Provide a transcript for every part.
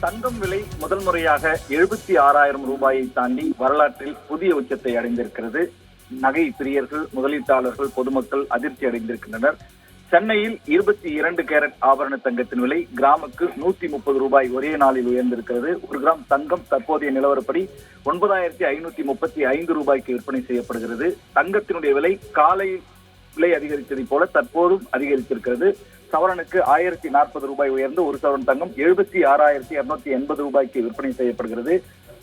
தங்கம் விலை முதல் முறையாக எழுபத்தி ஆறாயிரம் ரூபாயை தாண்டி வரலாற்றில் புதிய உச்சத்தை அடைந்திருக்கிறது. நகை பிரியர்கள் முதலீட்டாளர்கள் பொதுமக்கள் அதிர்ச்சி அடைந்திருக்கின்றனர். சென்னையில் இருபத்தி இரண்டு கேரட் ஆபரண தங்கத்தின் விலை கிராமுக்கு நூத்தி முப்பது ரூபாய் ஒரே நாளில் உயர்ந்திருக்கிறது. ஒரு கிராம் தங்கம் தற்போதைய நிலவரப்படி ஒன்பதாயிரத்தி ஐநூத்தி முப்பத்தி ஐந்து ரூபாய்க்கு விற்பனை செய்யப்படுகிறது. தங்கத்தினுடைய விலை காலை விலை அதிகரித்ததைப் போல தற்போதும் அதிகரித்திருக்கிறது. சவரனுக்கு ஆயிரத்தி நாற்பது ரூபாய் உயர்ந்து ஒரு சவரன் தங்கம் எழுபத்தி ஆறாயிரத்தி இருநூத்தி எண்பது ரூபாய்க்கு விற்பனை செய்யப்படுகிறது.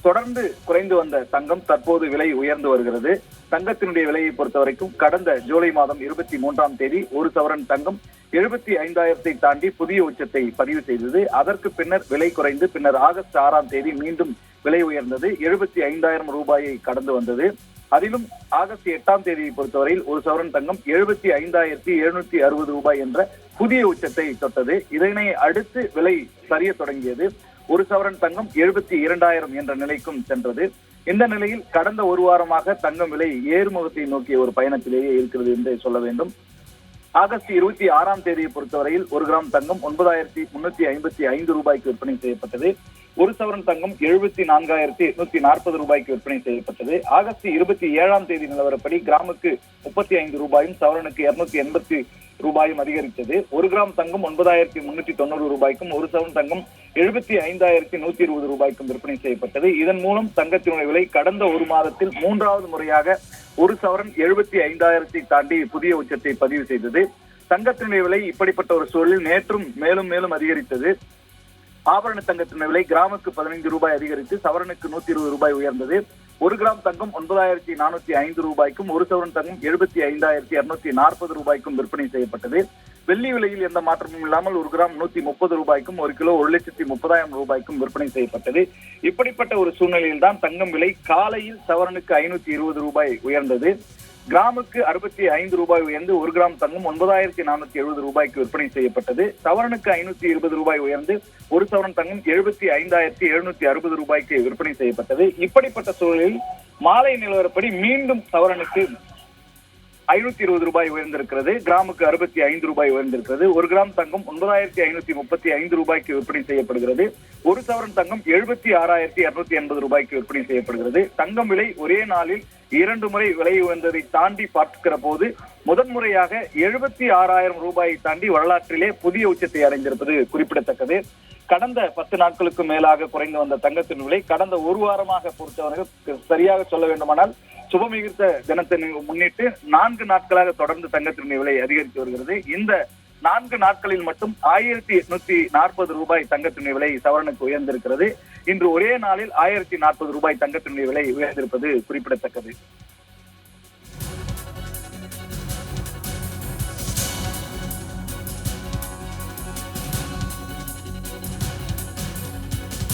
தொடர்ந்து குறைந்து வந்த தங்கம் தற்போது விலை உயர்ந்து வருகிறது. தங்கத்தினுடைய விலையை பொறுத்த வரைக்கும் கடந்த ஜூலை மாதம் இருபத்தி மூன்றாம் தேதி ஒரு சவரன் தங்கம் எழுபத்தி ஐந்தாயிரத்தை தாண்டி புதிய உச்சத்தை பதிவு செய்தது. அதற்கு பின்னர் விலை குறைந்து பின்னர் ஆகஸ்ட் ஆறாம் தேதி மீண்டும் விலை உயர்ந்தது. எழுபத்தி ஐந்தாயிரம் ரூபாயை கடந்து வந்தது. அதிலும் ஆகஸ்ட் எட்டாம் தேதியை பொறுத்தவரையில் ஒரு சவரன் தங்கம் எழுபத்தி ஐந்தாயிரத்தி எழுநூத்தி அறுபது ரூபாய் என்ற புதிய உச்சத்தை தொட்டது. இதனை அடுத்து விலை சரிய தொடங்கியது. ஒரு சவரன் தங்கம் எழுபத்தி இரண்டாயிரம் என்ற நிலைக்கும் சென்றது. இந்த நிலையில் கடந்த ஒரு வாரமாக தங்கம் விலை ஏறுமுகத்தை நோக்கிய ஒரு பயணத்திலேயே இருக்கிறது என்று சொல்ல வேண்டும். ஆகஸ்ட் இருபத்தி ஆறாம் தேதியை பொறுத்தவரையில் ஒரு கிராம் தங்கம் ஒன்பதாயிரத்தி முன்னூத்தி ஐம்பத்தி ஐந்து ரூபாய்க்கு விற்பனை செய்யப்பட்டது. ஒரு சவரன் தங்கம் எழுபத்தி நான்காயிரத்தி எட்நூத்தி நாற்பது ரூபாய்க்கு விற்பனை செய்யப்பட்டது. ஆகஸ்ட் இருபத்தி ஏழாம் தேதி நிலவரப்படி கிராமுக்கு முப்பத்தி ஐந்து ரூபாயும் சவரனுக்கு இருநூத்தி எண்பத்தி ரூபாயும் அதிகரித்தது. ஒரு கிராம் தங்கம் ஒன்பதாயிரத்தி முன்னூத்தி தொண்ணூறு ரூபாய்க்கும் ஒரு சவரன் தங்கம் எழுபத்தி ஐந்தாயிரத்தி நூத்தி இருபது ரூபாய்க்கும் விற்பனை செய்யப்பட்டது. இதன் மூலம் தங்கத்தினுடைய விலை கடந்த ஒரு மாதத்தில் மூன்றாவது முறையாக ஒரு சவரன் எழுபத்தி ஐந்தாயிரத்தை தாண்டி புதிய உச்சத்தை பதிவு செய்தது. தங்கத்தினுடைய விலை இப்படிப்பட்ட ஒரு சூழலில் நேற்றும் மேலும் மேலும் அதிகரித்தது. ஆபரண தங்கத்தின் விலை கிராமுக்கு பதினைந்து ரூபாய் அதிகரித்து சவரனுக்கு நூத்தி இருபது ரூபாய் உயர்ந்தது. ஒரு கிராம் தங்கம் ஒன்பதாயிரத்தி நானூத்தி ஐந்து ரூபாய்க்கும் ஒரு சவரன் தங்கம் எழுபத்தி ஐந்தாயிரத்தி இருநூத்தி நாற்பது ரூபாய்க்கும் விற்பனை செய்யப்பட்டது. வெள்ளி விலையில் எந்த மாற்றமும் இல்லாமல் ஒரு கிராம் நூத்தி முப்பது ரூபாய்க்கும் ஒரு கிலோ ஒரு லட்சத்தி முப்பதாயிரம் ரூபாய்க்கும் விற்பனை செய்யப்பட்டது. இப்படிப்பட்ட ஒரு சூழ்நிலையில் தான் தங்கம் விலை காலையில் சவரனுக்கு ஐநூத்தி இருபது ரூபாய் உயர்ந்தது. கிராமுக்கு அறுபத்தி ஐந்து ரூபாய் உயர்ந்து ஒரு கிராம் தங்கம் ஒன்பதாயிரத்தி நானூத்தி எழுபது ரூபாய்க்கு விற்பனை செய்யப்பட்டது. சவரனுக்கு ஐநூத்தி இருபது ரூபாய் உயர்ந்து ஒரு சவரன் தங்கம் எழுபத்தி ஐந்தாயிரத்தி எழுநூத்தி அறுபது ரூபாய்க்கு விற்பனை செய்யப்பட்டது. இப்படிப்பட்ட சூழலில் மாலை நிலவரப்படி மீண்டும் சவரனுக்கு ஐநூத்தி இருபது ரூபாய் உயர்ந்திருக்கிறது. கிராமுக்கு அறுபத்தி ஐந்து ரூபாய் உயர்ந்திருக்கிறது. ஒரு கிராம் தங்கம் ஒன்பதாயிரத்தி ஐநூத்தி முப்பத்தி ஐந்து ரூபாய்க்கு விற்பனை செய்யப்படுகிறது. ஒரு சவரன் தங்கம் எழுபத்தி ஆறாயிரத்தி இருநூத்தி எண்பது ரூபாய்க்கு விற்பனை செய்யப்படுகிறது. தங்கம் விலை ஒரே நாளில் இரண்டு முறை விலை உயர்ந்ததை தாண்டி பார்க்கிற போது முதன்முறையாக எழுபத்தி ஆறாயிரம் ரூபாயை தாண்டி வரலாற்றிலே புதிய உச்சத்தை அடைந்திருப்பது குறிப்பிடத்தக்கது. கடந்த பத்து நாட்களுக்கு மேலாக குறைந்து வந்த தங்கத்தின் விலை கடந்த ஒரு வாரமாக பொறுத்தவரை சரியாக சொல்ல வேண்டுமானால் சுபமிகிர்த்த தினத்தை முன்னிட்டு நான்கு நாட்களாக தொடர்ந்து தங்கத்தின் விலை அதிகரித்து வருகிறது. இந்த நான்கு நாட்களில் மட்டும் ஆயிரத்தி எட்நூத்தி நாற்பது ரூபாய் தங்கத்தின் விலை சவரனுக்கு உயர்ந்திருக்கிறது. இன்று ஒரே நாளில் ஆயிரத்தி நாற்பது ரூபாய் தங்கத்தின் விலை உயர்ந்திருப்பது குறிப்பிடத்தக்கது.